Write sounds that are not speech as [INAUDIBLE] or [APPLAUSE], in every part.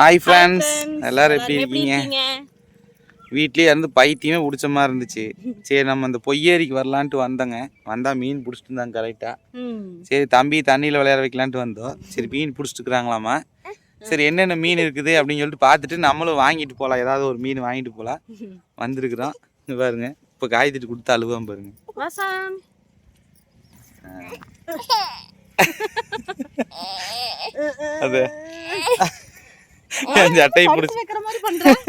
Hi friends. எல்லாரும் எப்படி இருக்கீங்க? வீட்லயே இருந்து பைத்தியமே பிடிச்ச மாதிரி இருந்துச்சு. [LAUGHS] சரி நம்ம அந்த பொய்யேரிக்கு வரலான்ட்டு வந்தோங்க. வந்தால் மீன் பிடிச்சிட்டு இருந்தாங்க கரெக்டாக. சரி தம்பி தண்ணியில் விளையாட வைக்கலான்ட்டு வந்தோம். சரி மீன் பிடிச்சிட்டுருக்குறாங்களாமா சரி என்னென்ன மீன் இருக்குது அப்படின்னு சொல்லிட்டு பார்த்துட்டு நம்மளும் வாங்கிட்டு போகலாம் ஏதாவது ஒரு மீன் வாங்கிட்டு போகலாம் வந்திருக்கிறோம். இங்க பாருங்க. இப்போ காய்த்திட்டு கொடுத்து அழுவாம பாருங்க. [LAUGHS] [LAUGHS] அது. என் சட்டையை பிடிச்சி வைக்கிற மாதிரி பண்றேன்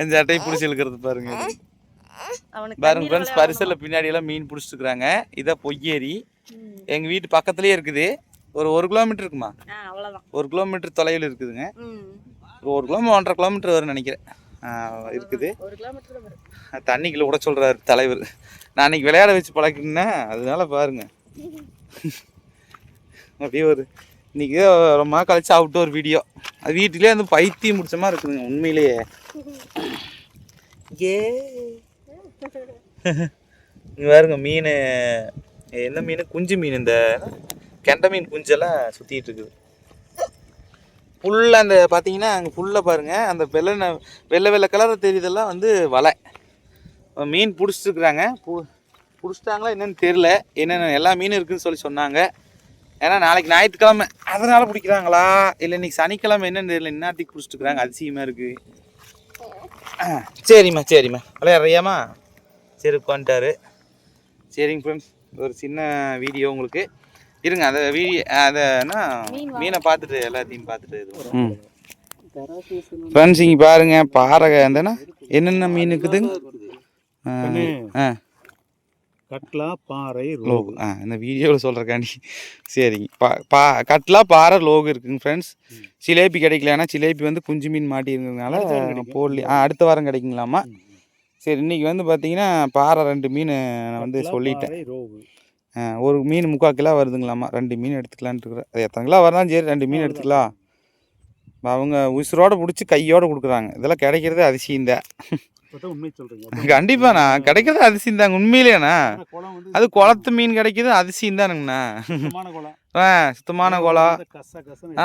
என் சட்டையை பிடிச்சி இழுக்கிறது பாருங்க அவனுக்கு பாருங்க ஃப்ரெண்ட்ஸ் பரிசலில் பின்னாடி எல்லாம் மீன் பிடிச்சிருக்குறாங்க இதான் பொய்யேரி. எங்கள் வீட்டு பக்கத்துலேயே இருக்குது. ஒரு ஒரு கிலோமீட்டர் இருக்குமா? ஒரு கிலோமீட்டர் தொலைவில் இருக்குதுங்க. ஒரு கிலோமீட்டர் ஒன்றரை கிலோமீட்டர் வரும்னு நினைக்கிறேன். இருக்குது. ஒரு கிலோமீட்டர் தான் வரும் தண்ணிக்குள்ள விட சொல்கிறாரு தலைவர். நான் அன்னைக்கு விளையாட வச்சு பழக்கினேன். அதனால பாருங்க. [LAUGHS] அப்படியே ஒரு இன்றைக்கி ரொம்ப நாள் கழிச்சு அவுட் ஒரு வீடியோ அது வீட்டிலே வந்து பைத்தியம் முடிச்ச மாதிரி இருக்குதுங்க உண்மையிலேயே. ஏ. இங்கே பாருங்க மீன். என்ன மீன்? குஞ்சு மீன் இந்த கெண்டை மீன் குஞ்செல்லாம் சுற்றிட்டு இருக்குது. ஃபுல்லாக அந்த பார்த்தீங்கன்னா அங்கே ஃபுல்லாக பாருங்கள் அந்த வெள்ளை வெள்ளை வெள்ளை கலர் தெரியுதெல்லாம் வந்து வலை. மீன் பிடிச்சிருக்குறாங்க. பு பிடிச்சிட்டாங்களா என்னென்னு தெரில என்னென்ன எல்லா மீனும் இருக்குதுன்னு சொல்லி சொன்னாங்க. ஏன்னா நாளைக்கு ஞாயிற்றுக்கிழமை. அதனால் பிடிக்கிறாங்களா? இல்லை இன்னைக்கு சனிக்கிழமை என்னன்னு தெரியல. இன்னாத்திக்கு பிடிச்சிட்டுருக்குறாங்க அதிசயமாக இருக்குது சரிம்மா சரிம்மா. விளையாடுறியாம்மா? சரி உட்காந்துட்டாரு. சரிங்க ஃப்ரெண்ட்ஸ் ஒரு சின்ன வீடியோ உங்களுக்கு. இருங்க அதை வீடியோ அதை என்ன மீனை பார்த்துட்டு எல்லாத்தையும் பார்த்துட்டு இது ம். ஃப்ரெண்ட்ஸ் இங்கே பாருங்க. பாறை அந்தனா என்னென்ன மீன் இருக்குதுங்க? ஆ. கட்லா பாறை லோகு. ஆ இந்த வீடியோவில் சொல்கிறக்காண்டி சரிங்க. பா பா கட்லா பாறை லோகு இருக்குங்க ஃப்ரெண்ட்ஸ் சிலேபி கிடைக்கலன்னா சிலேபி வந்து குஞ்சு மீன் மாட்டியிருக்கிறதுனால போடல. ஆ அடுத்த வாரம் கிடைக்குங்களாமா? சரி இன்னைக்கு வந்து பார்த்தீங்கன்னா பாறை ரெண்டு மீன் நான் வந்து சொல்லிட்டேன். ஒரு மீன் முக்கால் கிலோ வருதுங்களாமா? ரெண்டு மீன் எடுத்துக்கலான்ட்டு இருக்கிறேன் அது எத்தனை கிலோ வரலாம் சரி ரெண்டு மீன் எடுத்துக்கலாம். அவங்க உசுரோட பிடிச்சி கையோட கொடுக்குறாங்க. இதெல்லாம் கிடைக்கிறது அதிசயம்தான். இப்பதான் உண்மை சொல்றீங்க. [LAUGHS] கண்டிப்பாண்ணா கிடைக்கிறது அதிசயம் தாங்க உண்மையிலேண்ணா அது குளத்து மீன் கிடைக்குது அதிசயம் தானுங்கண்ணா. சுத்தமான குளம். ஆ சுத்தமான குளம்.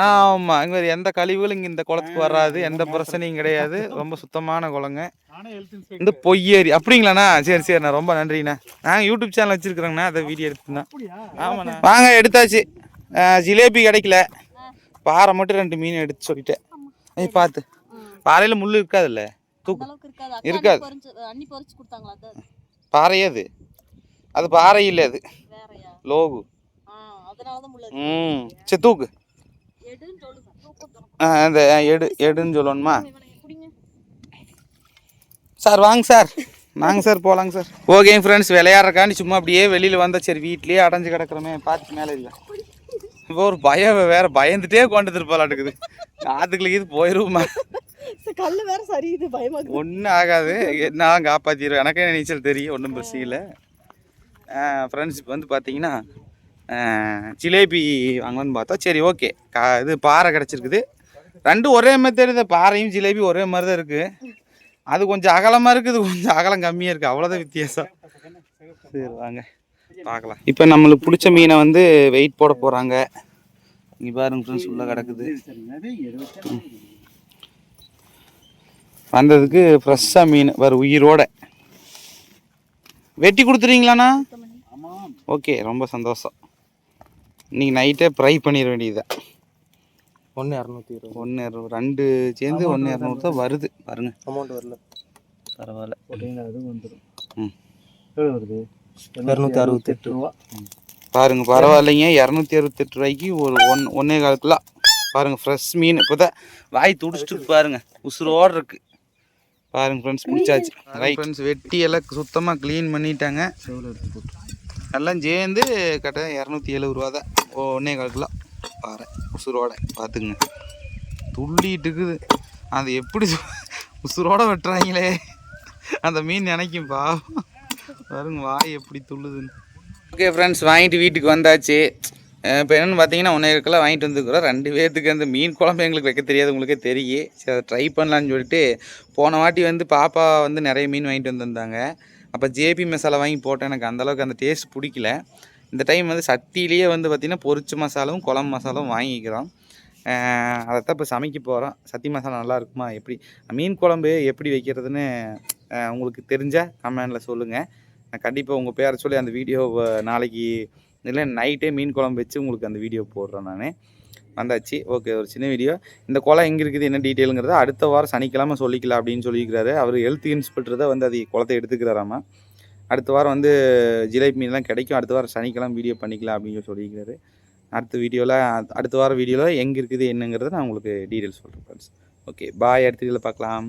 ஆ ஆமாம் இங்கே எந்த கழிவுகளும் இங்கே இந்த குளத்துக்கு வராது எந்த பிரச்சனையும் கிடையாது. ரொம்ப சுத்தமான குளங்க. இந்த பொய்யேரி அப்படிங்களாண்ணா? சரி சரிண்ணா ரொம்ப நன்றிண்ணா நாங்கள் யூடியூப் சேனல் வச்சுருக்குறோங்கண்ணா அதை வீடியோ எடுத்துண்ணா அப்படியா? ஆமாண்ணா. வாங்க எடுத்தாச்சு. ஜிலேபி கிடைக்கல. பாறை மட்டும் ரெண்டு மீன் எடுத்து சொல்லிட்டேன். ஐய் பார்த்து பாறையில் முள் இருக்காதுல்ல? தூக்கு. இருக்காது. கொடுத்தாங்களா அது பாறையே அது. அது பாறை இல்லை அது லோகு ம். சரி தூக்கு. அந்த எடு எடுன்னு சொல்லணுமா? சார் வாங்க சார். வாங்க சார் போகலாங்க சார். ஓகேங்க ஃப்ரெண்ட்ஸ் விளையாடுறக்காண்டி சும்மா அப்படியே வெளியில் வந்தா சரி வீட்லயே அடைஞ்சு கிடக்குறமே பார்த்து மேலே இல்லை. இப்போ ஒரு பயம் வேற பயந்துட்டே கொண்டு திருப்பாலாட்டுக்குது ஆத்துக்குள்ள இது போயிருமா? கல்லு வேற சரியுது பயமா ஒன்றும் ஆகாது. நான் காப்பாற்றிடுவேன் எனக்கே நீச்சல் தெரியும். ஒன்றும் பிரச்சனை இல்லை. ஃப்ரெண்ட்ஸ் இப்போ வந்து பார்த்தீங்கன்னா ஜிலேபி வாங்கலாம்னு பார்த்தா சரி ஓகே. கா இது பாறை கிடச்சிருக்குது. ரெண்டும் ஒரே மாதிரி தெரியுது பாறையும் ஜிலேபி ஒரே மாதிரி தான் இருக்குது அது கொஞ்சம் அகலமாக இருக்குது கொஞ்சம் அகலம் கம்மியாக இருக்குது அவ்வளோதான் வித்தியாசம். சரி வாங்க. பார்க்கலாம். இப்போ நம்மளுக்கு பிடிச்ச மீனை வந்து வெயிட் போட போகிறாங்க இங்கே பாருங்க ஃப்ரெண்ட்ஸ் உள்ளே கிடக்குது. வந்ததுக்கு ஃப்ரெஷ்ஷாக மீன் வர உயிரோட. வெட்டி கொடுத்துறீங்களாண்ணா? ஓகே ரொம்ப சந்தோஷம். இன்னைக்கு நைட்டே ஃப்ரை பண்ணிட வேண்டியதுதான். ஒன்று இரநூத்தி இருபது. ஒன்று ரெண்டு சேர்ந்து ஒன்று இரநூறு தான் வருது. பாருங்க. அமௌண்ட் வரல. பரவாயில்ல. போட்டீங்கன்னா அது வந்துடும் ம். எவ்வளோ வருது? இரநூத்தி அறுபத்தெட்டு. ரூபா. பாருங்க பரவாயில்லைங்க. இரநூத்தி அறுபத்தெட்டு ரூபாய்க்கு ஒரு ஒன் ஒன்றே கால் கிலோ பாருங்க ஃப்ரெஷ் மீன். இப்போ தான் வாய் துடிச்சிட்டு பாருங்க. உசுரோடு இருக்கு. பாருங்க ஃப்ரெண்ட்ஸ் பிடிச்சாச்சு ரைட் ஃப்ரெண்ட்ஸ் வெட்டி எல்லாம் சுத்தமாக க்ளீன் பண்ணிட்டாங்க. எல்லாம் சேர்ந்து கட்ட இரநூத்தி எழுபது ரூபா தான். ஒன்றே கால் கிலோ. பாரு உசுரோட பார்த்துக்குங்க துள்ளிட்டு இருக்குது. அது எப்படி சு- உசுரோட வெட்டுறாங்களே. அந்த மீன் நினைக்கும் பாருங்க வாய் எப்படி துள்ளுதுன்னு. ஓகே ஃப்ரெண்ட்ஸ் வாங்கிட்டு வீட்டுக்கு வந்தாச்சு. இப்போ என்னென்னு பார்த்தீங்கன்னா ஒன்றே கிலோ வாங்கிட்டு வந்துருக்குறோம். ரெண்டு பேர்த்துக்கு அந்த மீன் குழம்பு எங்களுக்கு வைக்க தெரியாது உங்களுக்கே தெரியும் சரி அதை ட்ரை பண்ணலான்னு சொல்லிட்டு போன வாட்டி வந்து பாப்பா வந்து நிறைய மீன் வாங்கிட்டு வந்திருந்தாங்க. அப்போ ஜேபி மசாலா வாங்கி போட்டேன். எனக்கு அந்தளவுக்கு அந்த டேஸ்ட் பிடிக்கல. இந்த டைம் வந்து சக்தியிலேயே வந்து பார்த்திங்கன்னா பொரிச்ச மசாலாவும் குழம்பு மசாலாவும் வாங்கிக்கிறோம். அதைத்தான் இப்போ சமைக்க போகிறோம் சத்தி மசாலா நல்லா இருக்குமா? எப்படி? மீன் குழம்பு எப்படி வைக்கிறதுன்னு உங்களுக்கு தெரிஞ்சால் கமெண்டில் சொல்லுங்கள் நான் கண்டிப்பாக உங்கள் பேரை சொல்லி அந்த வீடியோ நாளைக்கு இல்லை நைட்டே மீன் குழம்பு வச்சு உங்களுக்கு அந்த வீடியோ போடுறேன் நான். வந்தாச்சு. ஓகே ஒரு சின்ன வீடியோ இந்த குளம் எங்கே இருக்குது என்ன டீட்டெயிலுங்கிறத அடுத்த வாரம் சனிக்கிழமை சொல்லிக்கலாம் அப்படின்னு சொல்லியிருக்கிறாரு. அவர் ஹெல்த் இன்ஸ்பெக்டர் தான் வந்து அது குளத்தை எடுத்துக்கிறாராமா? அடுத்த வாரம் வந்து ஜிலேபி மீன்லாம் கிடைக்கும். அடுத்த வாரம் சனிக்கிழமை வீடியோ பண்ணிக்கலாம் அப்படின்னு சொல்லியிருக்கிறாரு. அடுத்த வீடியோவில் அடுத்த வாரம் வீடியோவில் எங்கே இருக்குது என்னங்கிறத நான் உங்களுக்கு டீட்டெயில்ஸ் சொல்கிறேன் ஃப்ரெண்ட்ஸ் ஓகே பாய் அடுத்த வீடியோவில் பார்க்கலாம்.